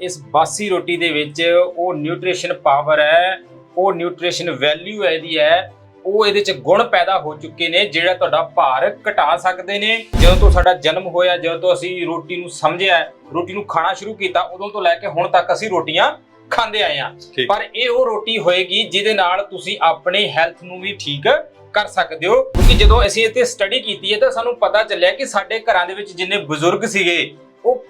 ਇਸ ਬਾਸੀ ਰੋਟੀ ਦੇ ਵਿੱਚ ਉਹ ਨਿਊਟ੍ਰੀਸ਼ਨ ਪਾਵਰ ਹੈ ਉਹ ਨਿਊਟ੍ਰੀਸ਼ਨ ਵੈਲਿਊ ਹੈ ਇਹਦੀ ਹੈ ਉਹ ਇਹਦੇ ਚ ਗੁਣ ਪੈਦਾ ਹੋ ਚੁੱਕੇ ਨੇ ਜਿਹੜਾ ਤੁਹਾਡਾ ਭਾਰ ਘਟਾ ਸਕਦੇ ਨੇ। ਜਦੋਂ ਤੋਂ ਸਾਡਾ ਜਨਮ ਹੋਇਆ ਜਦੋਂ ਤੋਂ ਅਸੀਂ ਰੋਟੀ ਨੂੰ ਸਮਝਿਆ ਰੋਟੀ ਨੂੰ ਖਾਣਾ ਸ਼ੁਰੂ ਕੀਤਾ ਉਦੋਂ ਤੋਂ ਲੈ ਕੇ ਹੁਣ ਤੱਕ ਅਸੀਂ ਰੋਟੀਆਂ ਖਾਂਦੇ ਆਏ ਹਾਂ। ਠੀਕ। ਪਰ ਇਹ ਉਹ ਰੋਟੀ ਹੋਏਗੀ ਜਿਹਦੇ ਨਾਲ ਤੁਸੀਂ ਆਪਣੀ ਹੈਲਥ ਨੂੰ ਵੀ ਠੀਕ ਕਰ ਸਕਦੇ ਹੋ। ਕਿਉਂਕਿ ਜਦੋਂ ਅਸੀਂ ਇੱਥੇ ਸਟੱਡੀ ਕੀਤੀ ਹੈ ਤਾਂ ਸਾਨੂੰ ਪਤਾ ਚੱਲਿਆ ਕਿ ਸਾਡੇ ਘਰਾਂ ਦੇ ਵਿੱਚ ਜਿੰਨੇ ਬਜ਼ੁਰਗ ਸੀਗੇ ਉਹ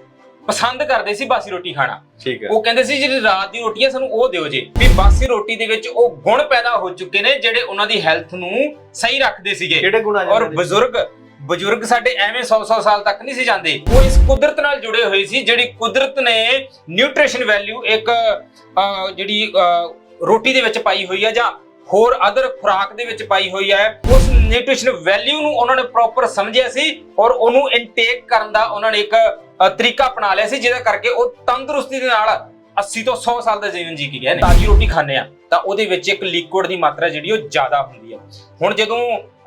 ਪਸੰਦ ਕਰਦੇ ਸੀ ਬਾਸੀ ਰੋਟੀ ਖਾਣਾ। ਠੀਕ ਹੈ। ਉਹ ਕਹਿੰਦੇ ਸੀ ਜਿਹੜੀ ਰਾਤ ਦੀ ਰੋਟੀ ਹੈ ਸਾਨੂੰ ਉਹ ਦਿਓ ਜੀ। ਵੀ ਬਾਸੀ ਰੋਟੀ ਦੇ ਵਿੱਚ ਉਹ ਗੁਣ ਪੈਦਾ ਹੋ ਚੁੱਕੇ ਨੇ ਜਿਹੜੇ ਉਹਨਾਂ ਦੀ ਹੈਲਥ ਨੂੰ ਸਹੀ ਰੱਖਦੇ ਸੀਗੇ। ਕਿਹੜੇ ਗੁਣ ਆ ਔਰ ਜਾਂਦੇ ਨੇ? ਬਜ਼ੁਰਗ ਬਜ਼ੁਰਗ ਸਾਡੇ ਐਵੇਂ 100-100 ਸਾਲ ਤੱਕ ਨਹੀਂ ਸੀ ਜਾਂਦੇ। ਉਹ ਇਸ ਕੁਦਰਤ ਨਾਲ ਜੁੜੇ ਹੋਏ ਸੀ ਜਿਹੜੀ ਕੁਦਰਤ ਨੇ ਨਿਊਟ੍ਰੀਸ਼ਨ ਵੈਲਿਊ ਇੱਕ ਅਹ, ਜਿਹੜੀ ਅਹ, ਰੋਟੀ ਦੇ ਵਿੱਚ ਪਾਈ ਹੋਈ ਹੈ ਜਾਂ ਹੋਰ ਅਦਰ ਖੁਰਾਕ ਦੇ ਵਿੱਚ ਪਾਈ ਹੋਈ ਹੈ ਉਸ ਨਿਊਟ੍ਰੀਸ਼ਨ ਵੈਲਿਊ ਨੂੰ ਉਹਨਾਂ ਨੇ ਪ੍ਰੋਪਰ ਸਮਝਿਆ ਸੀ ਔਰ ਉਹਨੂੰ ਇਨਟੇਕ ਕਰਨ ਦਾ ਉਹਨਾਂ ਨੇ ਇੱਕ ਤਰੀਕਾ ਅਪਣਾ ਲਿਆ ਸੀ ਜਿਹਦਾ ਕਰਕੇ ਉਹ ਤੰਦਰੁਸਤੀ ਦੇ ਨਾਲ 80 ਤੋਂ 100 ਸਾਲ ਦਾ ਜੀਵਨ ਜੀ ਕੇ ਗਏ ਨੇ। ਤਾਜੀ ਰੋਟੀ ਖਾਂਦੇ ਆ ਤਾਂ ਉਹਦੇ ਵਿੱਚ ਇੱਕ ਲਿਕੁਇਡ ਦੀ ਮਾਤਰਾ ਜਿਹੜੀ ਉਹ ਜ਼ਿਆਦਾ ਹੁੰਦੀ ਹੈ ਹੁਣ ਜਦੋਂ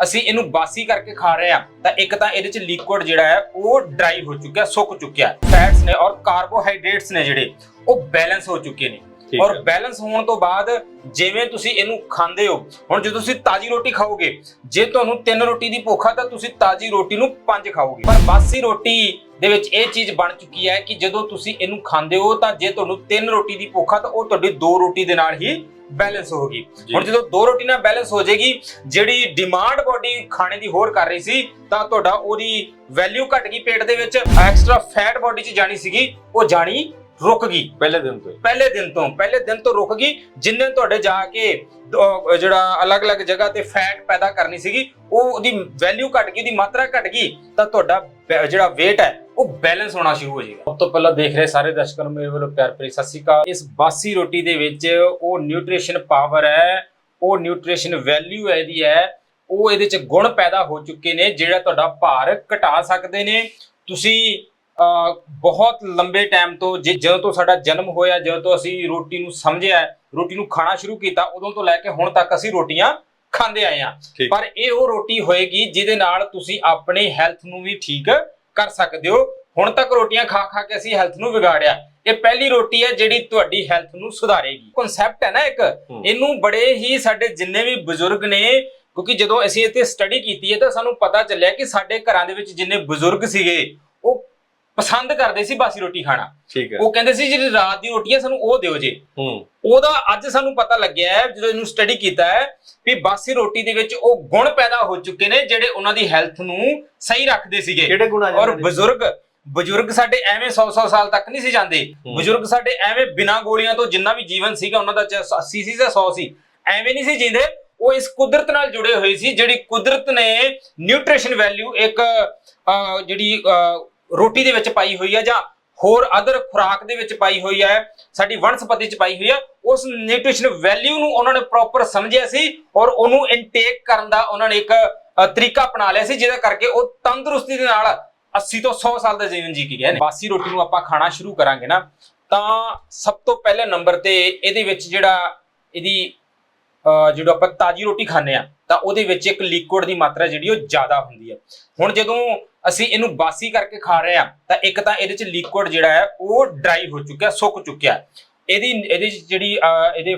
ਅਸੀਂ ਇਹਨੂੰ ਬਾਸੀ ਕਰਕੇ ਖਾ ਰਹੇ ਆ ਤਾਂ ਇੱਕ ਤਾਂ ਇਹਦੇ ਚ ਲਿਕੁਇਡ ਜਿਹੜਾ ਹੈ ਉਹ ਡਰਾਈ ਹੋ ਚੁੱਕਿਆ ਸੁੱਕ ਚੁੱਕਿਆ। ਫੈਟਸ ਨੇ ਔਰ ਕਾਰਬੋਹਾਈਡਰੇਟਸ ਨੇ ਜਿਹੜੇ ਉਹ ਬੈਲੈਂਸ ਹੋ ਚੁੱਕੇ ਨੇ। ਔਰ। ਬੈਲੈਂਸ ਹੋਣ ਤੋਂ ਬਾਅਦ ਜਿਵੇਂ ਤੁਸੀਂ ਇਹਨੂੰ ਖਾਂਦੇ ਹੋ ਹੁਣ ਜਦੋਂ ਤੁਸੀਂ ਤਾਜੀ ਰੋਟੀ ਖਾਓਗੇ ਜੇ ਤੁਹਾਨੂੰ ਤਿੰਨ ਰੋਟੀ ਦੀ ਭੁੱਖ ਆ ਤਾਂ ਤੁਸੀਂ ਤਾਜੀ ਰੋਟੀ ਨੂੰ ਪੰਜ ਖਾਓਗੇ। ਪਰ ਬਾਸੀ ਰੋਟੀ ਦੇ ਵਿੱਚ ਇਹ ਚੀਜ਼ ਬਣ ਚੁੱਕੀ ਹੈ ਕਿ ਜਦੋਂ ਤੁਸੀਂ ਇਹਨੂੰ ਖਾਂਦੇ ਹੋ ਤਾਂ ਜੇ ਤੁਹਾਨੂੰ ਤਿੰਨ ਰੋਟੀ ਦੀ ਭੁੱਖ ਆ ਤਾਂ ਉਹ ਤੁਹਾਡੀ ਦੋ ਰੋਟੀ ਦੇ ਨਾਲ ਹੀ ਬੈਲੈਂਸ ਹੋਗੀ ਜੀ। ਹੁਣ ਜਦੋਂ ਦੋ ਰੋਟੀ ਨਾਲ ਬੈਲੈਂਸ ਹੋ ਜਾਏਗੀ ਜਿਹੜੀ ਡਿਮਾਂਡ ਬਾਡੀ ਖਾਣੇ ਦੀ ਹੋਰ ਕਰ ਰਹੀ ਸੀ ਤਾਂ ਤੁਹਾਡਾ ਉਹਦੀ ਵੈਲਿਊ ਘਟ ਗਈ ਪੇਟ ਦੇ ਵਿੱਚ ਐਕਸਟਰਾ ਫੈਟ ਬਾਡੀ 'ਚ ਜਾਣੀ ਸੀਗੀ ਉਹ ਜਾਣੀ ਰੁਕ ਗਈ ਪਹਿਲੇ ਦਿਨ ਤੋਂ ਹੀ। ਪਹਿਲੇ ਦਿਨ ਤੋਂ ਪਹਿਲੇ ਦਿਨ ਤੋਂ ਰੁਕ ਗਈ। ਜਿੰਨੇ ਤੁਹਾਡੇ ਜਾ ਕੇ ਜਿਹੜਾ ਅਲੱਗ-ਅਲੱਗ ਜਗ੍ਹਾ ਤੇ ਫੈਟ ਪੈਦਾ ਕਰਨੀ ਸੀਗੀ ਉਹ ਉਹਦੀ ਵੈਲਿਊ ਘਟ ਗਈ ਦੀ ਮਾਤਰਾ ਘਟ ਗਈ ਤਾਂ ਤੁਹਾਡਾ ਬੈ- ਜਿਹੜਾ weight ਹੈ ਉਹ ਬੈਲੈਂਸ ਹੋਣਾ ਸ਼ੁਰੂ ਹੋ ਜਾਏਗਾ। ਸਭ ਤੋਂ ਪਹਿਲਾਂ ਦੇਖ ਰਹੇ ਸਾਰੇ ਦਰਸ਼ਕਾਂ ਨੂੰ ਮੇਰੇ ਵੱਲੋਂ ਪਿਆਰ ਭਰੀ ਸਤਿ ਸ਼੍ਰੀ ਅਕਾਲ। ਇਸ ਬਾਸੀ ਰੋਟੀ ਦੇ ਵਿੱਚ ਉਹ ਨਿਊਟ੍ਰੀਸ਼ਨ ਪਾਵਰ ਹੈ ਉਹ ਨਿਊਟ੍ਰੀਸ਼ਨ ਵੈਲਿਊ ਹੈ ਇਹਦੀ ਹੈ ਉਹ ਇਹਦੇ ਚ ਗੁਣ ਪੈਦਾ ਹੋ ਚੁੱਕੇ ਨੇ ਜਿਹੜਾ ਤੁਹਾਡਾ ਭਾਰ ਘਟਾ ਸਕਦੇ ਨੇ। ਤੁਸੀਂ ਬਹੁਤ ਲੰਬੇ ਟਾਈਮ ਤੋਂ ਜਿ- ਜਦੋਂ ਤੋਂ ਸਾਡਾ ਜਨਮ ਹੋਇਆ ਜਦੋਂ ਤੋਂ ਅਸੀਂ ਰੋਟੀ ਨੂੰ ਸਮਝਿਆ ਰੋਟੀ ਨੂੰ ਖਾਣਾ ਸ਼ੁਰੂ ਕੀਤਾ ਉਦੋਂ ਤੋਂ ਲੈ ਕੇ ਹੁਣ ਤੱਕ ਅਸੀਂ ਰੋਟੀਆਂ ਖਾਂਦੇ ਆਏ ਠੀਕ। ਪਰ ਇਹ ਉਹ ਰੋਟੀ ਹੋਏਗੀ ਜਿਹਦੇ ਨਾਲ ਤੁਸੀਂ ਆਪਣੀ ਹੈਲਥ ਨੂੰ ਵੀ ਠੀਕ ਕਰ ਸਕਦੇ ਹੋ। ਹੁਣ ਤੱਕ ਰੋਟੀਆਂ ਖਾ ਖਾ ਕੇ ਅਸੀਂ ਹੈਲਥ ਨੂੰ ਵਿਗਾੜਿਆ। ਇਹ ਪਹਿਲੀ ਰੋਟੀ ਹੈ ਜਿਹੜੀ ਤੁਹਾਡੀ ਹੈਲਥ ਨੂੰ ਸੁਧਾਰੇਗੀ। ਕਨਸੈਪਟ ਹੈ ਨਾ ਇੱਕ। ਇਹਨੂੰ ਬੜੇ ਹੀ ਸਾਡੇ ਜਿੰਨੇ ਵੀ ਬਜ਼ੁਰਗ ਨੇ ਕਿਉਂਕਿ ਜਦੋਂ ਅਸੀਂ ਇੱਥੇ ਸਟੱਡੀ ਕੀਤੀ ਹੈ ਤਾਂ ਸਾਨੂੰ ਪਤਾ ਚੱਲਿਆ ਕਿ ਸਾਡੇ ਘਰਾਂ ਦੇ ਵਿੱਚ ਜਿੰਨੇ ਬਜ਼ੁਰਗ ਸੀਗੇ ਪਸੰਦ ਕਰਦੇ ਸੀ ਬਾਸੀ ਰੋਟੀ ਖਾਣਾ। ਠੀਕ ਹੈ। ਉਹ ਕਹਿੰਦੇ ਸੀ ਜਿਹੜੀ ਰਾਤ ਦੀ ਰੋਟੀ ਹੈ ਸਾਨੂੰ ਉਹ ਦਿਓ ਜੀ। ਹੂੰ। ਉਹਦਾ ਅੱਜ ਸਾਨੂੰ ਪਤਾ ਲੱਗਿਆ ਹੈ ਜਦੋਂ ਇਹਨੂੰ ਸਟੱਡੀ ਕੀਤਾ ਹੈ ਵੀ ਬਾਸੀ ਰੋਟੀ ਦੇ ਵਿੱਚ ਉਹ ਗੁਣ ਪੈਦਾ ਹੋ ਚੁੱਕੇ ਨੇ ਜਿਹੜੇ ਉਹਨਾਂ ਦੀ ਹੈਲਥ ਨੂੰ ਸਹੀ ਰੱਖਦੇ ਸੀਗੇ। ਕਿਹੜੇ ਗੁਣ ਆ ਔਰ? ਬਜ਼ੁਰਗ ਬਜ਼ੁਰਗ ਸਾਡੇ ਐਵੇਂ 100-100 ਸਾਲ ਤੱਕ ਨਹੀਂ ਸੀ ਜਾਂਦੇ। ਬਜ਼ੁਰਗ ਸਾਡੇ ਐਵੇਂ ਬਿਨਾਂ ਗੋਲੀਆਂ ਤੋਂ ਜਿੰਨਾ ਵੀ ਜੀਵਨ ਸੀਗਾ ਉਹਨਾਂ ਦਾ ਚਾਹੇ 80 ਸੀ ਜਾਂ 100 ਸੀ ਐਵੇਂ ਨਹੀਂ ਸੀ ਜੀਂਦੇ। ਉਹ ਇਸ ਕੁਦਰਤ ਨਾਲ ਜੁੜੇ ਹੋਏ ਸੀ ਜਿਹੜੀ ਕੁਦਰਤ ਨੇ ਨਿਊਟ੍ਰੀਸ਼ਨ ਵੈਲਿਊ ਇੱਕ ਜਿਹੜੀ ਰੋਟੀ ਦੇ ਵਿੱਚ ਪਾਈ ਹੋਈ ਹੈ ਜਾਂ ਹੋਰ ਅਦਰ ਖੁਰਾਕ ਦੇ ਵਿੱਚ ਪਾਈ ਹੋਈ ਹੈ ਸਾਡੀ ਵਨਸਪਤੀ ਚ ਪਾਈ ਹੋਈ ਹੈ ਉਸ ਨਿਊਟ੍ਰੀਸ਼ਨ ਵੈਲਿਊ ਨੂੰ ਉਹਨਾਂ ਨੇ ਪ੍ਰੋਪਰ ਸਮਝਿਆ ਸੀ ਔਰ ਉਹਨੂੰ ਇਨਟੇਕ ਕਰਨ ਦਾ ਉਹਨਾਂ ਨੇ ਇੱਕ ਤਰੀਕਾ ਅਪਣਾ ਲਿਆ ਸੀ, ਜਿਹਦਾ ਕਰਕੇ ਉਹ ਤੰਦਰੁਸਤੀ ਦੇ ਨਾਲ 80 ਤੋਂ 100 ਸਾਲ ਦਾ ਜੀਵਨ ਜੀ ਕੇ ਗਏ ਨੇ। ਬਾਸੀ ਰੋਟੀ ਨੂੰ ਆਪਾਂ ਖਾਣਾ ਸ਼ੁਰੂ ਕਰਾਂਗੇ ਨਾ, ਤਾਂ ਸਭ ਤੋਂ ਪਹਿਲੇ ਨੰਬਰ ਤੇ ਇਹਦੇ ਵਿੱਚ ਜਿਹੜਾ ਇਹਦੀ ਜਦੋਂ ਆਪਾਂ ਤਾਜੀ ਰੋਟੀ ਖਾਂਦੇ ਆ ਤਾਂ ਉਹਦੇ ਵਿੱਚ ਇੱਕ ਲਿਕੁਇਡ ਦੀ ਮਾਤਰਾ ਜਿਹੜੀ ਉਹ ਜ਼ਿਆਦਾ ਹੁੰਦੀ ਹੈ ਹੁਣ ਜਦੋਂ ਅਸੀਂ ਇਹਨੂੰ ਬਾਸੀ ਕਰਕੇ ਖਾ ਰਹੇ ਆ ਤਾਂ ਇੱਕ ਤਾਂ ਇਹਦੇ ਚ ਲਿਕੁਇਡ ਜਿਹੜਾ ਹੈ ਉਹ ਡਰਾਈ ਹੋ ਚੁੱਕਿਆ ਸੁੱਕ ਚੁੱਕਿਆ। ਇਹਦੀ ਇਹਦੇ ਜਿਹੜੀ ਇਹਦੇ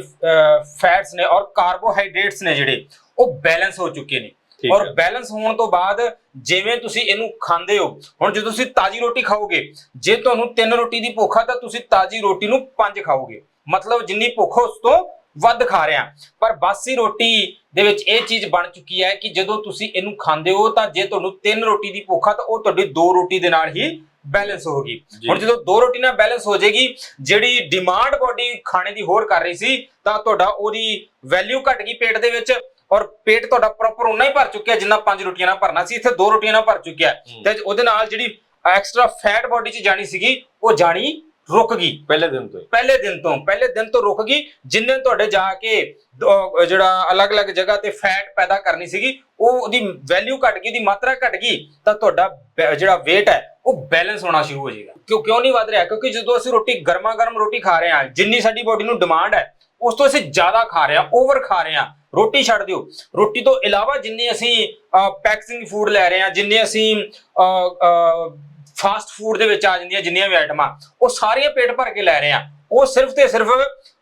ਫੈਟਸ ਨੇ ਔਰ ਕਾਰਬੋਹਾਈਡਰੇਟਸ ਨੇ ਜਿਹੜੇ ਉਹ ਬੈਲੈਂਸ ਹੋ ਚੁੱਕੇ ਨੇ ਔਰ। ਬੈਲੈਂਸ ਹੋਣ ਤੋਂ ਬਾਅਦ ਜਿਵੇਂ ਤੁਸੀਂ ਇਹਨੂੰ ਖਾਂਦੇ ਹੋ ਹੁਣ ਜਦੋਂ ਤੁਸੀਂ ਤਾਜੀ ਰੋਟੀ ਖਾਓਗੇ ਜੇ ਤੁਹਾਨੂੰ ਤਿੰਨ ਰੋਟੀ ਦੀ ਭੁੱਖ ਆ ਤਾਂ ਤੁਸੀਂ ਤਾਜੀ ਰੋਟੀ ਨੂੰ ਪੰਜ ਖਾਓਗੇ ਮਤਲਬ ਜਿੰਨੀ ਭੁੱਖ ਉਸ ਤੋਂ ਵੱਧ ਖਾ ਰਹੇ ਪਰ ਬਾਸੀ ਰੋਟੀ ਦੇ ਵਿੱਚ ਇਹ ਚੀਜ਼ ਬਣ ਚੁੱਕੀ ਹੈ ਕਿ ਜਦੋਂ ਤੁਸੀਂ ਇਹਨੂੰ ਖਾਂਦੇ ਹੋ ਤਾਂ ਜੇ ਤੁਹਾਨੂੰ ਤਿੰਨ ਰੋਟੀ ਦੀ ਭੁੱਖ ਆ ਤਾਂ ਉਹ ਤੁਹਾਡੀ ਦੋ ਰੋਟੀ ਦੇ ਨਾਲ ਹੀ ਬੈਲੈਂਸ ਹੋਗੀ। ਹੁਣ ਜਦੋਂ ਦੋ ਰੋਟੀ ਨਾਲ ਬੈਲੈਂਸ ਹੋ ਜਾਏਗੀ ਜਿਹੜੀ ਡਿਮਾਂਡ ਬਾਡੀ ਖਾਣੇ ਦੀ ਹੋਰ ਕਰ ਰਹੀ ਸੀ ਤਾਂ ਤੁਹਾਡਾ ਉਹਦੀ ਵੈਲਿਊ ਘਟ ਗਈ ਪੇਟ ਦੇ ਵਿੱਚ ਔਰ ਪੇਟ ਤੁਹਾਡਾ ਪ੍ਰੋਪਰ ਉਨਾ ਹੀ ਭਰ ਚੁੱਕਿਆ ਜਿੰਨਾ ਪੰਜ ਰੋਟੀਆਂ ਨਾਲ ਭਰਨਾ ਸੀ ਇੱਥੇ ਦੋ ਰੋਟੀਆਂ ਨਾਲ ਭਰ ਚੁੱਕਿਆ। ਤੇ ਉਹਦੇ ਨਾਲ ਜਿਹੜੀ ਐਕਸਟਰਾ ਫੈਟ ਬਾਡੀ 'ਚ ਜਾਣੀ ਸੀਗੀ ਉਹ ਜਾਣੀ ਰੁਕ ਗਈ ਪਹਿਲੇ ਦਿਨ ਤੋਂ ਹੀ। ਪਹਿਲੇ ਦਿਨ ਤੋਂ, ਪਹਿਲੇ ਦਿਨ ਤੋਂ ਰੁਕ ਗਈ। ਜਿੰਨੇ ਤੁਹਾਡੇ ਜਾ ਕੇ ਦ- ਜਿਹੜਾ ਅਲੱਗ-ਅਲੱਗ ਜਗ੍ਹਾ ਤੇ ਫੈਟ ਪੈਦਾ ਕਰਨੀ ਸੀਗੀ, ਉਹ ਉਹਦੀ ਵੈਲਿਊ ਘਟ ਗਈ ਦੀ ਮਾਤਰਾ ਘਟ ਗਈ, ਤਾਂ ਤੁਹਾਡਾ ਬੈ- ਜਿਹੜਾ weight ਹੈ, ਉਹ ਬੈਲੈਂਸ ਹੋਣਾ ਸ਼ੁਰੂ ਹੋ ਜਾਏਗਾ। ਕਿਉਂ ਕਿਉਂ ਨਹੀਂ ਵਧ ਰਿਹਾ? ਕਿਉਂਕਿ ਜਦੋਂ ਅਸੀਂ ਰੋਟੀ ਗਰਮਾ ਗਰਮ ਰੋਟੀ ਖਾ ਰਹੇ ਹਾਂ, ਜਿੰਨੀ ਸਾਡੀ ਬੋਡੀ ਨੂੰ ਡਿਮਾਂਡ ਹੈ, ਉਸ ਤੋਂ ਅਸੀਂ ਜ਼ਿਆਦਾ ਖਾ ਰਹੇ ਹਾਂ ਓਵਰ ਖਾ ਰਹੇ ਹਾਂ। ਰੋਟੀ ਛੱਡ ਦਿਓ। ਰੋਟੀ ਤੋਂ ਇਲਾਵਾ ਜਿੰਨੀ ਅਸੀਂ ਪੈਕਸਿੰਗ ਫੂਡ ਲੈ ਰਹੇ ਹਾਂ, ਜਿੰਨੇ ਅਸੀਂ, ਅਹ ਅਹ ਫਾਸਟ ਫੂਡ ਦੇ ਵਿੱਚ ਆ ਜਾਂਦੀਆਂ ਜਿੰਨੀਆਂ ਵੀ ਆਈਟਮਾਂ ਉਹ ਸਾਰੀਆਂ ਪੇਟ ਭਰ ਕੇ ਲੈ ਰਹੇ ਆ। ਉਹ ਸਿਰਫ ਤੇ ਸਿਰਫ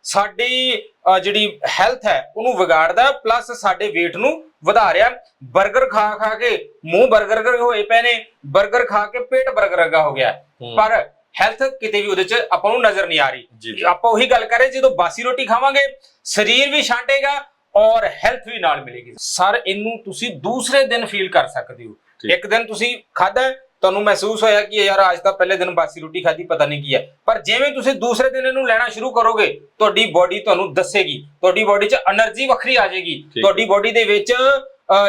ਸਾਡੀ ਜਿਹੜੀ ਹੈਲਥ ਹੈ ਉਹਨੂੰ ਵਿਗਾੜਦਾ ਪਲੱਸ ਸਾਡੇ weight ਨੂੰ ਵਧਾ ਰਿਹਾ 버ਗਰ ਖਾ ਖਾ ਕੇ ਮੂੰਹ 버ਗਰ ਕਰ ਹੋਏ ਪਏ ਨੇ 버ਗਰ ਖਾ ਕੇ ਪੇਟ 버ਗਰ ਅੱਗਾ ਹੋ। ਗਿਆ ਪਰ ਹੈਲਥ ਕਿਤੇ ਵੀ ਉਹਦੇ ਚ ਆਪਾਂ ਨੂੰ ਨਜ਼ਰ ਨਹੀਂ ਆ ਰਹੀ। ਆਪਾਂ ਉਹੀ ਗੱਲ ਕਰ ਰਹੇ ਜਦੋਂ ਬਾਸੀ ਰੋਟੀ ਖਾਵਾਂਗੇ ਸਰੀਰ ਵੀ ਛਾਂਟੇਗਾ ਔਰ ਹੈਲਥ ਵੀ ਨਾਲ ਮਿਲੇਗੀ। ਸਰ ਇਹਨੂੰ ਤੁਸੀਂ ਦੂਸਰੇ ਦਿਨ ਫੀਲ ਕਰ ਸਕਦੇ ਹੋ। ਇੱਕ ਦਿਨ ਤੁਸੀਂ ਖਾਦਾ ਤੁਹਾਨੂੰ ਮਹਿਸੂਸ ਹੋਇਆ ਕਿ ਯਾਰ ਅੱਜ ਤਾਂ ਪਹਿਲੇ ਦਿਨ ਬਾਸੀ ਰੋਟੀ ਖਾਧੀ ਪਤਾ ਨਹੀਂ ਕੀ ਹੈ। ਪਰ ਜਿਵੇਂ ਤੁਸੀਂ ਦੂਸਰੇ ਦਿਨ ਇਹਨੂੰ ਲੈਣਾ ਸ਼ੁਰੂ ਕਰੋਗੇ ਤੁਹਾਡੀ ਬਾਡੀ ਤੁਹਾਨੂੰ ਦੱਸੇਗੀ। ਤੁਹਾਡੀ ਬਾਡੀ 'ਚ એનર્ਜੀ ਵੱਖਰੀ ਆ ਜਾਏਗੀ। ਤੁਹਾਡੀ ਬਾਡੀ ਦੇ ਵਿੱਚ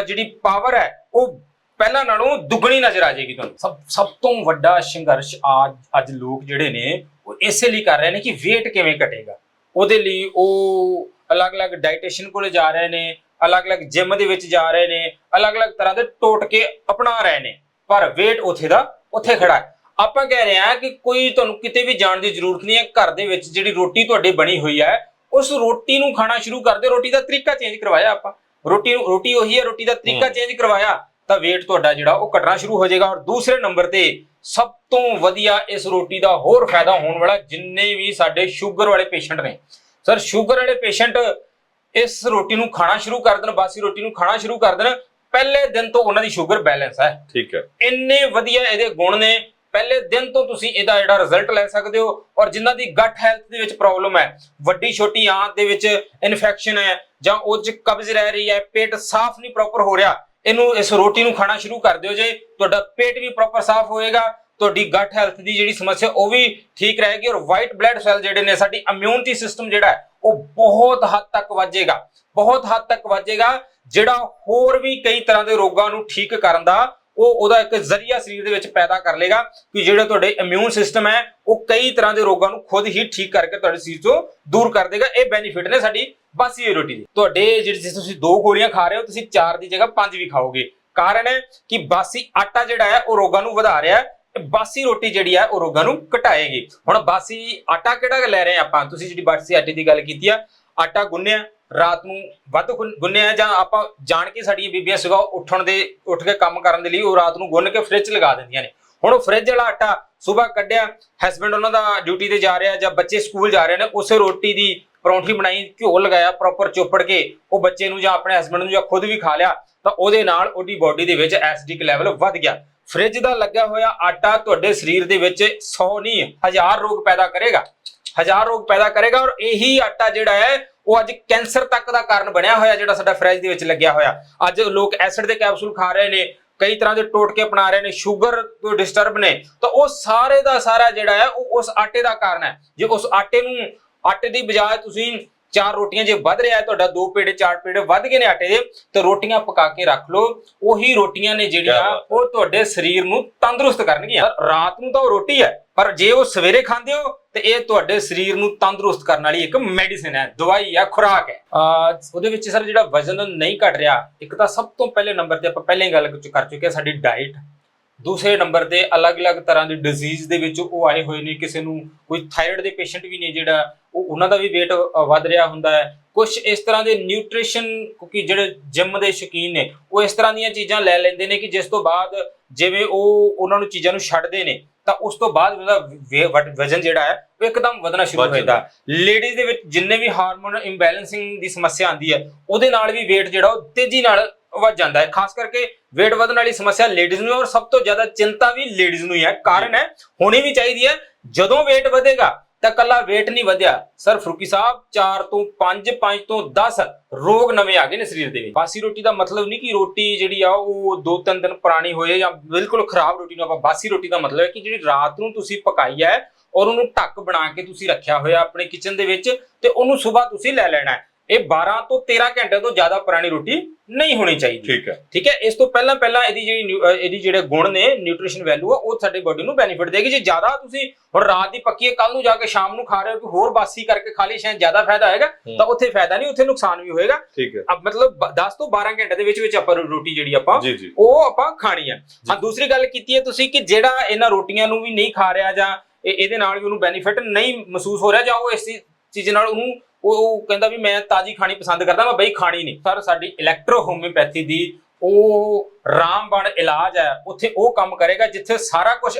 ਜਿਹੜੀ ਪਾਵਰ ਹੈ ਉਹ ਪਹਿਲਾਂ ਨਾਲੋਂ ਦੁੱਗਣੀ ਨਜ਼ਰ ਆ ਜਾਏਗੀ ਤੁਹਾਨੂੰ। ਸਭ ਸਭ ਤੋਂ ਵੱਡਾ ਸੰਘਰਸ਼ ਅੱਜ ਅੱਜ ਲੋਕ ਜਿਹੜੇ ਨੇ ਉਹ ਇਸੇ ਲਈ ਕਰ ਰਹੇ ਨੇ ਕਿ weight ਕਿਵੇਂ ਘਟੇਗਾ। ਉਹਦੇ ਲਈ ਉਹ ਅਲੱਗ-ਅਲੱਗ ਡਾਈਟੇਸ਼ਨ ਕੋਲ ਜਾ ਰਹੇ ਨੇ ਅਲੱਗ-ਅਲੱਗ ਜਿਮ ਦੇ ਵਿੱਚ ਜਾ ਰਹੇ ਨੇ ਅਲੱਗ-ਅਲੱਗ ਤਰ੍ਹਾਂ ਦੇ ਟੋਟਕੇ ਅਪਣਾ ਰਹੇ ਨੇ। ਪਰ weight ਉੱਥੇ ਦਾ ਉੱਥੇ ਖੜਾ ਹੈ। ਆਪਾਂ ਕਹਿ ਰਹੇ ਹਾਂ ਕਿ ਕੋਈ ਤੁਹਾਨੂੰ ਕਿਤੇ ਵੀ ਜਾਣ ਦੀ ਜ਼ਰੂਰਤ ਨਹੀਂ ਹੈ ਘਰ ਦੇ ਵਿੱਚ ਜਿਹੜੀ ਰੋਟੀ ਤੁਹਾਡੇ ਬਣੀ ਹੋਈ ਹੈ ਉਸ ਰੋਟੀ ਨੂੰ ਖਾਣਾ ਸ਼ੁਰੂ ਕਰ ਦਿਓ। ਰੋਟੀ ਦਾ ਤਰੀਕਾ ਚੇਂਜ ਕਰਵਾਇਆ ਆਪਾਂ। ਰੋਟੀ ਨੂੰ ਰੋਟੀ ਉਹੀ ਹੈ ਰੋਟੀ ਦਾ ਤਰੀਕਾ। ਚੇਂਜ ਕਰਵਾਇਆ ਤਾਂ weight ਤੁਹਾਡਾ ਜਿਹੜਾ ਉਹ ਘਟਣਾ ਸ਼ੁਰੂ ਹੋ ਜਾਏਗਾ। ਔਰ ਦੂਸਰੇ ਨੰਬਰ ਤੇ ਸਭ ਤੋਂ ਵਧੀਆ ਇਸ ਰੋਟੀ ਦਾ ਹੋਰ ਫਾਇਦਾ ਹੋਣ ਵਾਲਾ ਜਿੰਨੇ ਵੀ ਸਾਡੇ ਸ਼ੂਗਰ ਵਾਲੇ ਪੇਸ਼ੈਂਟ ਨੇ। ਸਰ ਸ਼ੂਗਰ ਵਾਲੇ ਪੇਸ਼ੈਂਟ ਇਸ ਰੋਟੀ ਨੂੰ ਖਾਣਾ ਸ਼ੁਰੂ ਕਰ ਦੇਣ ਬਾਸੀ ਰੋਟੀ ਨੂੰ ਖਾਣਾ ਸ਼ੁਰੂ ਕਰ ਦੇਣ। ਪਹਿਲੇ ਦਿਨ ਤੋਂ ਉਹਨਾਂ ਦੀ ਸ਼ੂਗਰ ਬੈਲੈਂਸ ਹੈ। ਠੀਕ ਹੈ। ਇੰਨੇ ਵਧੀਆ ਇਹਦੇ ਗੁਣ ਨੇ। ਪਹਿਲੇ ਦਿਨ ਤੋਂ ਤੁਸੀਂ ਇਹਦਾ ਜਿਹੜਾ ਰਿਜ਼ਲਟ ਲੈ ਸਕਦੇ ਹੋ ਔਰ ਜਿਨ੍ਹਾਂ ਦੀ ਗੱਟ ਹੈਲਥ ਦੇ ਵਿੱਚ ਪ੍ਰੋਬਲਮ ਹੈ ਵੱਡੀ ਛੋਟੀ ਆਂਤ ਦੇ ਵਿੱਚ ਇਨਫੈਕਸ਼ਨ ਹੈ ਜਾਂ ਉਹ 'ਚ ਕਬਜ਼ ਰਹਿ ਰਹੀ ਹੈ ਪੇਟ ਸਾਫ਼ ਨਹੀਂ ਪ੍ਰੋਪਰ ਹੋ ਰਿਹਾ ਇਹਨੂੰ ਇਸ ਰੋਟੀ ਨੂੰ ਖਾਣਾ ਸ਼ੁਰੂ ਕਰ ਦਿਓ ਜੇ ਤੁਹਾਡਾ ਪੇਟ ਵੀ ਪ੍ਰੋਪਰ ਸਾਫ਼ ਹੋਏਗਾ ਤੁਹਾਡੀ ਗੱਟ ਹੈਲਥ ਦੀ ਜਿਹੜੀ ਸਮੱਸਿਆ, ਉਹ ਵੀ ਠੀਕ ਰਹੇਗੀ ਔਰ ਵਾਈਟ ਬਲੱਡ ਸੈੱਲ ਜਿਹੜੇ ਨੇ, ਸਾਡੀ ਇਮਿਊਨਿਟੀ ਸਿਸਟਮ ਜਿਹੜਾ ਉਹ ਬਹੁਤ ਹੱਦ ਤੱਕ ਵਧੇਗਾ। ਬਹੁਤ ਹੱਦ ਤੱਕ ਵਧੇਗਾ, ਜਿਹੜਾ ਹੋਰ ਵੀ ਕਈ ਤਰ੍ਹਾਂ ਦੇ ਰੋਗਾਂ ਨੂੰ ਠੀਕ ਕਰਨ ਦਾ, ਉਹ ਉਹਦਾ ਇੱਕ ਜ਼ਰੀਆ ਸਰੀਰ ਦੇ ਵਿੱਚ ਪੈਦਾ ਕਰ ਲੇਗਾ ਕਿ ਜਿਹੜਾ ਤੁਹਾਡੇ ਇਮਿਊਨ ਸਿਸਟਮ ਹੈ, ਉਹ ਕਈ ਤਰ੍ਹਾਂ ਦੇ ਰੋਗਾਂ ਨੂੰ ਖੁਦ ਹੀ ਠੀਕ ਕਰਕੇ ਤੁਹਾਡੇ ਸਰੀਰ ਤੋਂ ਦੂਰ ਕਰ ਦੇਗਾ। ਇਹ ਬੈਨੀਫਿਟ ਨੇ ਸਾਡੀ ਬਾਸੀ ਰੋਟੀ ਦੇ। ਤੁਹਾਡੇ ਜਿਹੜੇ ਤੁਸੀਂ ਦੋ ਗੋਲੀਆਂ ਖਾ ਰਹੇ ਹੋ, ਤੁਸੀਂ ਚਾਰ ਦੀ ਜਗ੍ਹਾ ਪੰਜ ਵੀ ਖਾਓਗੇ। ਕਾਰਨ ਹੈ ਕਿ ਬਾਸੀ ਆਟਾ ਜਿਹੜਾ ਹੈ, ਉਹ ਰੋਗਾਂ ਨੂੰ ਵਧਾ ਰਿਹਾ ਹੈ। ਬਾਸੀ ਰੋਟੀ ਜਿਹੜੀ ਹੈ ਉਹ ਰੋਗਾਂ ਨੂੰ ਘਟਾਏਗੀ। ਹੁਣ ਬਾਸੀ ਆਟਾ ਕਿਹੜਾ ਲੈ ਰਹੇ ਆਪਾਂ? ਤੁਸੀਂ ਜਿਹੜੀ ਬਾਸੀ ਆਟੇ ਦੀ ਗੱਲ ਕੀਤੀ ਆ, ਆਟਾ ਗੁੰਨਿਆ, ਰਾਤ ਨੂੰ ਵੱਧ ਗੁੰਨਿਆ ਜਾਂ ਆਪਾਂ ਜਾਣ ਕੇ ਸਾਡੀਆਂ ਬੀਬੀਆਂ ਸਵੇਰ ਉੱਠਣ ਦੇ, ਉੱਠ ਕੇ ਕੰਮ ਕਰਨ ਦੇ ਲਈ ਉਹ ਰਾਤ ਨੂੰ ਗੁੰਨ ਕੇ ਫ੍ਰਿਜ 'ਚ ਲਗਾ ਦਿੰਦੀਆਂ ਨੇ। ਹੁਣ ਉਹ ਫ੍ਰਿਜ ਵਾਲਾ ਆਟਾ ਸਵੇਰ ਕੱਢਿਆ ਹਸਬੰਡ ਉਹਨਾਂ ਦਾ ਡਿਊਟੀ ਤੇ ਜਾ ਰਿਹਾ ਜਾਂ ਬੱਚੇ ਸਕੂਲ ਜਾ ਰਹੇ ਨੇ, ਉਸੇ ਰੋਟੀ ਦੀ ਪਰੌਂਠੀ ਬਣਾਈ, ਘਿਓ ਲਗਾਇਆ ਪ੍ਰੋਪਰ ਚੋਪੜ ਕੇ ਉਹ ਬੱਚੇ ਨੂੰ ਜਾਂ ਆਪਣੇ ਹਸਬੰਡ ਨੂੰ ਜਾਂ ਖੁਦ ਵੀ ਖਾ ਲਿਆ, ਤਾਂ ਉਹਦੇ ਨਾਲ ਉਹਦੀ ਬਾਡੀ ਦੇ ਵਿੱਚ ਐਸਿਡਿਕ ਲੈਵਲ ਵੱਧ ਗਿਆ। ਫ੍ਰਿਜ ਦਾ ਲੱਗਿਆ ਹੋਇਆ ਆਟਾ ਤੁਹਾਡੇ ਸਰੀਰ ਦੇ ਵਿੱਚ 100 ਨਹੀਂ, ਹਜ਼ਾਰ ਰੋਗ ਪੈਦਾ ਕਰੇਗਾ। ਹਜ਼ਾਰ ਰੋਗ ਪੈਦਾ ਕਰੇਗਾ ਔਰ ਇਹੀ ਆਟਾ ਜਿਹੜਾ ਹੈ, ਉਹ ਅੱਜ ਕੈਂਸਰ ਤੱਕ ਦਾ ਕਾਰਨ ਬਣਿਆ ਹੋਇਆ ਜਿਹੜਾ ਸਾਡਾ ਫ੍ਰਿਜ ਦੇ ਵਿੱਚ ਲੱਗਿਆ ਹੋਇਆ। ਅੱਜ ਲੋਕ ਐਸਿਡ ਦੇ ਕੈਪਸੂਲ ਖਾ ਰਹੇ ਨੇ, ਕਈ ਤਰ੍ਹਾਂ ਦੇ ਟੋਟਕੇ ਅਪਣਾ ਰਹੇ ਨੇ, ਸ਼ੂਗਰ ਤੋਂ ਡਿਸਟਰਬ ਨੇ, ਤਾਂ ਉਹ ਸਾਰੇ ਦਾ ਸਾਰਾ ਜਿਹੜਾ ਹੈ, ਉਹ ਉਸ ਆਟੇ ਦਾ ਕਾਰਨ ਹੈ। ਜੇ ਉਸ ਆਟੇ ਨੂੰ, ਆਟੇ ਦੀ ਬਜਾਏ ਤੁਸੀਂ ਚਾਰ ਰੋਟੀਆਂ ਜੇ ਵੱਧ ਰਿਹਾ ਹੈ ਤੁਹਾਡਾ ਦੋ ਪੇੜੇ ਚਾਰ ਪੇੜੇ ਵੱਧ ਗਏ ਨੇ ਆਟੇ ਦੇ ਤਾਂ ਰੋਟੀਆਂ ਪਕਾ ਕੇ ਰੱਖ ਲਓ। ਉਹੀ ਰੋਟੀਆਂ ਨੇ ਜਿਹੜੀਆਂ ਉਹ ਤੁਹਾਡੇ ਸਰੀਰ ਨੂੰ ਤੰਦਰੁਸਤ ਕਰਨਗੀਆਂ। ਰਾਤ ਨੂੰ ਤਾਂ ਉਹ ਰੋਟੀ ਹੈ ਪਰ ਜੇ ਉਹ ਸਵੇਰੇ ਖਾਂਦੇ ਹੋ ਤੇ ਇਹ ਤੁਹਾਡੇ ਸਰੀਰ ਨੂੰ ਤੰਦਰੁਸਤ ਕਰਨ ਵਾਲੀ ਇੱਕ ਮੈਡੀਸਿਨ ਹੈ ਦਵਾਈ ਹੈ ਖੁਰਾਕ ਹੈ। ਉਹਦੇ ਵਿੱਚ ਸਰ ਜਿਹੜਾ ਵਜ਼ਨ ਨਹੀਂ ਘਟ ਰਿਹਾ ਇੱਕ ਤਾਂ ਸਭ ਤੋਂ ਪਹਿਲੇ ਨੰਬਰ ਤੇ ਆਪਾਂ ਪਹਿਲਾਂ ਹੀ ਗੱਲ ਕਰ ਚੁੱਕੇ ਸਾਡੀ ਡਾਈਟ ਦੂਸਰੇ ਨੰਬਰ ਤੇ ਅਲੱਗ-ਅਲੱਗ ਤਰ੍ਹਾਂ ਦੀ ਡਿਜ਼ੀਜ਼ ਦੇ ਵਿੱਚ ਉਹ ਆਏ ਹੋਏ ਨੇ ਕਿਸੇ ਨੂੰ ਕੋਈ ਥਾਇਰਾਇਡ ਦੇ ਪੇਸ਼ੈਂਟ ਵੀ ਨੇ ਜਿਹੜਾ ਉਹ ਉਹਨਾਂ ਦਾ ਵੀ weight ਵੱਧ ਰਿਹਾ ਹੁੰਦਾ ਹੈ। ਕੁਝ ਇਸ ਤਰ੍ਹਾਂ ਦੇ ਨਿਊਟ੍ਰੀਸ਼ਨ ਕਿਉਂਕਿ ਜਿਹੜੇ ਜਿਮ ਦੇ ਸ਼ੌਕੀਨ ਨੇ ਉਹ ਇਸ ਤਰ੍ਹਾਂ ਦੀਆਂ ਚੀਜ਼ਾਂ ਲੈ ਲੈਂਦੇ ਨੇ ਕਿ ਜਿਸ ਤੋਂ ਬਾਅਦ ਜਿਵੇਂ ਉਹ ਉਹਨਾਂ ਨੂੰ ਚੀਜ਼ਾਂ ਨੂੰ ਛੱਡਦੇ ਨੇ ਤਾਂ ਉਸ ਤੋਂ ਬਾਅਦ ਉਹਦਾ ਵਜ਼ਨ ਜਿਹੜਾ ਹੈ ਉਹ ਇੱਕਦਮ ਵਧਣਾ ਸ਼ੁਰੂ ਹੋ ਜਾਂਦਾ। ਲੇਡੀਜ਼ ਦੇ ਵਿੱਚ ਜਿੰਨੇ ਵੀ ਹਾਰਮੋਨ ਇੰਬੈਲੈਂਸਿੰਗ ਦੀ ਸਮੱਸਿਆ ਆਉਂਦੀ ਹੈ ਉਹਦੇ ਨਾਲ ਵੀ weight ਜਿਹੜਾ ਉਹ ਤੇਜ਼ੀ ਨਾਲ ਵੱਧ ਜਾਂਦਾ ਹੈ। ਖਾਸ ਕਰਕੇ weight ਵਧਣ ਵਾਲੀ ਸਮੱਸਿਆ ਲੇਡੀਜ਼ ਨੂੰ ਔਰ ਸਭ ਤੋਂ ਜ਼ਿਆਦਾ ਚਿੰਤਾ ਵੀ ਲੇਡੀਜ਼ ਨੂੰ ਹੀ ਹੈ। ਕਾਰਨ ਹੈ, ਹੋਣੀ ਵੀ ਚਾਹੀਦੀ ਹੈ, ਜਦੋਂ weight ਵਧੇਗਾ, ਤਾਂ ਕੱਲਾ weight ਨਹੀਂ ਵਧਿਆ। ਸਰ, ਫਰੂਕੀ ਸਾਹਿਬ 4 ਤੋਂ 5 5 ਤੋਂ 10 ਰੋਗ ਨਵੇਂ ਆ ਗਏ ਨੇ ਸਰੀਰ ਦੇ ਵਿੱਚ। ਬਾਸੀ ਰੋਟੀ ਦਾ ਮਤਲਬ ਨਹੀਂ ਕਿ ਰੋਟੀ ਜਿਹੜੀ ਆ, ਉਹ 2-3 ਦਿਨ ਪੁਰਾਣੀ ਹੋਏ ਜਾਂ ਬਿਲਕੁਲ ਖਰਾਬ ਰੋਟੀ ਨੂੰ ਆਪਾਂ ਬਾਸੀ ਰੋਟੀ ਦਾ ਮਤਲਬ ਹੈ ਕਿ ਜਿਹੜੀ ਰਾਤ ਨੂੰ ਤੁਸੀਂ ਪਕਾਈ ਹੈ ਔਰ ਉਹਨੂੰ ਢੱਕ ਬਣਾ ਕੇ ਤੁਸੀਂ ਰੱਖਿਆ ਹੋਇਆ ਆਪਣੇ ਕਿਚਨ ਦੇ ਵਿੱਚ ਤੇ ਉਹਨੂੰ ਸਵੇਰ ਤੁਸੀਂ ਲੈ ਲੈਣਾ ਹੈ। ਇਹ 12 ਤੋਂ 13 ਘੰਟੇ ਤੋਂ ਜ਼ਿਆਦਾ ਪੁਰਾਣੀ ਰੋਟੀ ਨਹੀਂ ਹੋਣੀ ਚਾਹੀਦੀ। ਠੀਕ ਹੈ। ਠੀਕ ਹੈ? ਇਸ ਤੋਂ ਪਹਿਲਾਂ ਪਹਿਲਾਂ ਇਹਦੀ ਜਿਹੜੀ ਇਹਦੀ ਜਿਹੜੇ ਗੁਣ ਨੇ ਨਿਊਟ੍ਰੀਸ਼ਨ ਵੈਲਿਊ ਆ ਉਹ ਸਾਡੇ ਬਾਡੀ ਨੂੰ ਬੈਨੀਫਿਟ ਦੇਗੀ। ਜੇ ਜ਼ਿਆਦਾ ਤੁਸੀਂ ਹੁਣ ਰਾਤ ਦੀ ਪੱਕੀ ਹੈ ਕੱਲ ਨੂੰ ਜਾ ਕੇ ਸ਼ਾਮ ਨੂੰ ਖਾ ਰਹੇ ਹੋ ਕਿ ਹੋਰ ਬਾਸੀ ਕਰਕੇ ਖਾ ਲਈ ਸ਼ਾਇਦ ਜ਼ਿਆਦਾ ਫਾਇਦਾ ਹੋਏਗਾ। ਤਾਂ ਉੱਥੇ ਫਾਇਦਾ ਨਹੀਂ ਉੱਥੇ ਨੁਕਸਾਨ ਵੀ ਹੋਏਗਾ। ਠੀਕ ਹੈ। ਅਬ ਮਤਲਬ ਬ- 10 ਤੋਂ 12 ਘੰਟੇ ਦੇ ਵਿੱਚ ਵਿੱਚ ਆਪਾਂ ਰੋਟੀ ਜਿਹੜੀ ਆਪਾਂ ਉਹ ਆਪਾਂ ਖਾਣੀ ਆ ਹਾਂ ਦੂਸਰੀ ਗੱਲ ਕੀਤੀ ਹੈ ਤੁਸੀਂ ਕਿ ਜਿਹੜਾ ਇਹਨਾਂ ਰੋਟੀਆਂ ਨੂੰ ਵੀ ਨਹੀਂ ਖਾ ਰਿਹਾ ਜਾਂ ਇਹ- ਇਹਦੇ ਨਾਲ ਵੀ ਉਹਨੂੰ ਬੈਨੀਫਿਟ ਨਹੀਂ ਮਹਿਸੂਸ ਹੋ ਰਿਹਾ ਜਾਂ ਉਹ ਇਸ ਚੀਜ਼ ਨਾਲ ਉਹਨੂੰ ਉਹ ਉਹ ਕਹਿੰਦਾ ਵੀ ਮੈਂ ਤਾਜੀ ਖਾਣੀ ਪਸੰਦ ਕਰਦਾ, ਮੈਂ ਬਈ ਖਾਣੀ ਨਹੀਂ। ਸਰ, ਸਾਡੀ ਇਲੈਕਟ੍ਰੋ ਹੋਮਿਓਪੈਥੀ ਦੀ ਉਹ ਰਾਮਬਣ ਇਲਾਜ ਹੈ, ਉੱਥੇ ਉਹ ਕੰਮ ਕਰੇਗਾ ਜਿੱਥੇ ਸਾਰਾ ਕੁਝ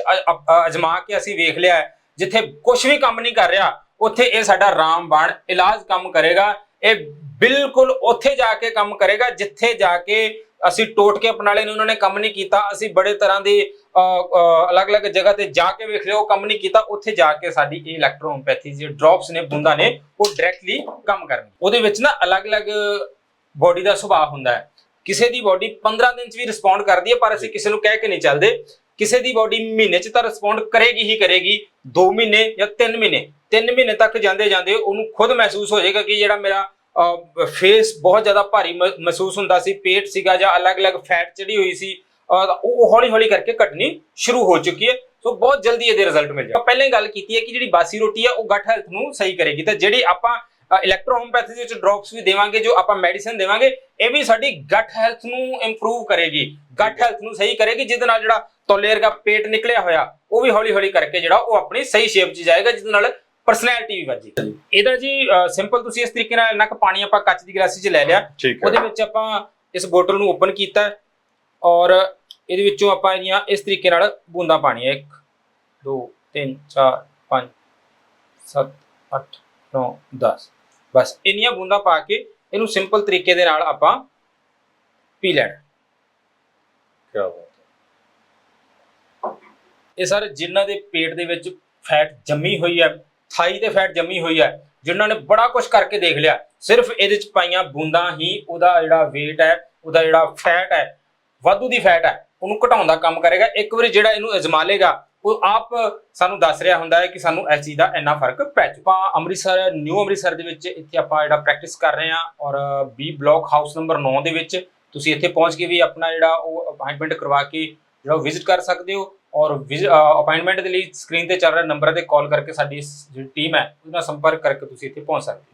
ਅਜਮਾ ਕੇ ਅਸੀਂ ਵੇਖ ਲਿਆ ਹੈ, ਜਿੱਥੇ ਕੁਝ ਵੀ ਕੰਮ ਨਹੀਂ ਕਰ ਰਿਹਾ, ਉੱਥੇ ਇਹ ਸਾਡਾ ਰਾਮਬਾਣ ਇਲਾਜ ਕੰਮ ਕਰੇਗਾ। ਇਹ ਬਿਲਕੁਲ ਉੱਥੇ ਜਾ ਕੇ ਕੰਮ ਕਰੇਗਾ, ਜਿੱਥੇ ਜਾ ਕੇ ਅਸੀਂ ਟੋਟ ਕੇ ਅਪਣਾ ਲਏ ਨੇ, ਉਹਨਾਂ ਨੇ ਕੰਮ ਨਹੀਂ ਕੀਤਾ, ਅਸੀਂ ਬੜੇ ਤਰ੍ਹਾਂ ਦੇ ਅਲੱਗ-ਅਲੱਗ ਜਗ੍ਹਾ ਤੇ ਜਾ ਕੇ ਵੇਖ ਲਿਓ ਕੰਮ ਨਹੀਂ ਕੀਤਾ, ਉੱਥੇ ਜਾ ਕੇ ਸਾਡੀ ਇਹ ਇਲੈਕਟ੍ਰੋਹੋਮਪੈਥੀ ਜਿਹੜੇ ਡ੍ਰੌਪਸ ਨੇ, ਬੂੰਦਾਂ ਨੇ, ਉਹ ਡਾਇਰੈਕਟਲੀ ਕੰਮ ਕਰਨਗੇ। ਉਹਦੇ ਵਿੱਚ ਨਾ ਅਲੱਗ-ਅਲੱਗ ਬੋਡੀ ਦਾ ਸੁਭਾਅ ਹੁੰਦਾ ਹੈ। ਕਿਸੇ ਦੀ ਬਾਡੀ 15 ਦਿਨ ਚ ਵੀ ਰਿਸਪੌਂਡ ਕਰਦੀ ਹੈ, ਪਰ ਅਸੀਂ ਕਿਸੇ ਨੂੰ ਕਹਿ ਕੇ ਨਹੀਂ ਚੱਲਦੇ। ਕਿਸੇ ਦੀ ਬਾਡੀ ਮਹੀਨੇ ਚ ਤਾਂ ਰਿਸਪੌਂਡ ਕਰੇਗੀ ਹੀ ਕਰੇਗੀ 2 ਮਹੀਨੇ ਜਾਂ 3 ਮਹੀਨੇ। 3 ਮਹੀਨੇ ਤੱਕ ਜਾਂਦੇ ਜਾਂਦੇ ਉਹਨੂੰ ਖੁਦ ਮਹਿਸੂਸ ਹੋ ਜਾਏਗਾ ਕਿ ਜਿਹੜਾ ਮੇਰਾ ਫੇਸ ਬਹੁਤ ਜ਼ਿਆਦਾ ਭਾਰੀ ਮਹਿਸੂਸ ਹੁੰਦਾ ਸੀ, ਪੇਟ ਸੀਗਾ ਜਾਂ ਅਲੱਗ-ਅਲੱਗ ਫੈਟ ਚੜੀ ਹੋਈ ਸੀ। ਉਹ ਹੌਲੀ-ਹੌਲੀ ਕਰਕੇ ਘਟਣੀ ਸ਼ੁਰੂ ਹੋ ਚੁੱਕੀ ਹੈ। ਸੋ ਬਹੁਤ ਜਲਦੀ ਇਹਦੇ ਰਿਜ਼ਲਟ ਮਿਲ ਜਾਏਗਾ ਪਹਿਲਾਂ ਹੀ ਗੱਲ ਕੀਤੀ ਹੈ ਕਿ ਜਿਹੜੀ ਬਾਸੀ ਰੋਟੀ ਹੈ ਉਹ ਗਟ ਹੈਲਥ ਨੂੰ ਸਹੀ ਕਰੇਗੀ। ਤੇ ਜਿਹੜੀ ਆਪਾਂ ਇਲੈਕਟ੍ਰੋਹੋਮਪੈਥੀ ਦੇ ਵਿੱਚ ਡ੍ਰੌਪਸ ਵੀ ਦੇਵਾਂਗੇ ਜੋ ਆਪਾਂ ਮੈਡੀਸਿਨ ਦੇਵਾਂਗੇ ਇਹ ਵੀ ਸਾਡੀ ਗਟ ਹੈਲਥ ਨੂੰ ਇੰਪਰੂਵ ਕਰੇਗੀ। ਗਟ ਹੈਲਥ ਨੂੰ ਸਹੀ ਕਰੇਗੀ ਜਿਹਦੇ ਨਾਲ ਜਿਹੜਾ ਤੋਲੇਰ ਦਾ ਪੇਟ ਨਿਕਲਿਆ ਹੋਇਆ ਉਹ ਵੀ ਹੌਲੀ-ਹੌਲੀ ਕਰਕੇ ਜਿਹੜਾ ਉਹ ਆਪਣੀ ਸਹੀ ਸ਼ੇਪ 'ਚ ਜਾਏਗਾ ਜਿਹਦੇ ਨਾਲ ਪਰਸਨੈਲਿਟੀ ਵੀ ਵਧੀ ਇਹਦਾ ਜੀ ਸਿੰਪਲ ਤੁਸੀਂ ਇਸ ਤਰੀਕੇ ਨਾਲ ਇੰਨਾ ਕੁ ਪਾਣੀ ਆਪਾਂ ਕੱਚ ਦੀ ਗਲਾਸੀ 'ਚ ਲੈ ਲਿਆ। ਉਹਦੇ ਵਿੱਚ ਆਪਾਂ ਇਸ ਬੋਤਲ ਨੂੰ ਓਪਨ ਕੀਤਾ। ਔਰ ਇਹਦੇ ਵਿੱਚੋਂ ਆਪਾਂ ਇਹਦੀਆਂ ਇਸ ਤਰੀਕੇ ਨਾਲ ਬੂੰਦਾਂ ਪਾਣੀਆਂ 1 2 3 4 5 7 8 9 10 ਬਸ ਇੰਨੀਆਂ ਬੂੰਦਾਂ ਪਾ ਕੇ ਇਹਨੂੰ ਸਿੰਪਲ ਤਰੀਕੇ ਦੇ ਨਾਲ ਆਪਾਂ ਪੀ ਲੈਣਾ। ਕੀ ਬਾਤ ਇਹ ਸਾਰੇ ਜਿਨ੍ਹਾਂ ਦੇ ਪੇਟ ਦੇ ਵਿੱਚ ਫੈਟ ਜੰਮੀ ਹੋਈ ਹੈ ਥਾਈ ਤੇ ਫੈਟ ਜੰਮੀ ਹੋਈ ਹੈ ਜਿਨ੍ਹਾਂ ਨੇ ਬੜਾ ਕੁਝ ਕਰਕੇ ਦੇਖ ਲਿਆ ਸਿਰਫ ਇਹਦੇ ਚ ਪਾਈਆਂ ਬੂੰਦਾਂ ਹੀ ਉਹਦਾ ਜਿਹੜਾ weight ਹੈ ਉਹਦਾ ਜਿਹੜਾ ਫੈਟ ਹੈ ਵਾਧੂ ਦੀ ਫੈਟ ਹੈ, ਉਹਨੂੰ ਘਟਾਉਣ ਦਾ ਕੰਮ ਕਰੇਗਾ। ਇੱਕ ਵਾਰੀ ਜਿਹੜਾ ਇਹਨੂੰ ਅਜ਼ਮਾ ਲੇਗਾ ਉਹ ਆਪ ਸਾਨੂੰ ਦੱਸ ਰਿਹਾ ਹੁੰਦਾ ਹੈ ਕਿ ਸਾਨੂੰ ਇਸ ਚੀਜ਼ ਦਾ ਇੰਨਾ ਫ਼ਰਕ ਪੈ ਚੁੱਕਾ। ਆਪਾਂ ਅੰਮ੍ਰਿਤਸਰ ਨਿਊ ਅੰਮ੍ਰਿਤਸਰ ਦੇ ਵਿੱਚ ਇੱਥੇ ਆਪਾਂ ਜਿਹੜਾ ਪ੍ਰੈਕਟਿਸ ਕਰ ਰਹੇ ਹਾਂ ਔਰ ਬੀ ਬਲਾਕ ਹਾਊਸ ਨੰਬਰ 9 ਦੇ ਵਿੱਚ ਤੁਸੀਂ ਇੱਥੇ ਪਹੁੰਚ ਕੇ ਵੀ ਆਪਣਾ ਜਿਹੜਾ ਉਹ ਅਪਾਇੰਟਮੈਂਟ ਕਰਵਾ ਕੇ ਜਿਹੜਾ ਵਿਜ਼ਿਟ ਕਰ ਸਕਦੇ ਹੋ ਔਰ ਅਪਾਇੰਟਮੈਂਟ ਦੇ ਲਈ ਸਕਰੀਨ ਤੇ ਚੱਲ ਰਿਹਾ ਨੰਬਰ ਤੇ ਕਾਲ ਕਰਕੇ ਸਾਡੀ ਜਿਹੜੀ ਟੀਮ ਹੈ, ਉਹਦੇ ਨਾਲ ਸੰਪਰਕ ਕਰਕੇ ਤੁਸੀਂ ਇੱਥੇ ਪਹੁੰਚ ਸਕਦੇ ਹੋ।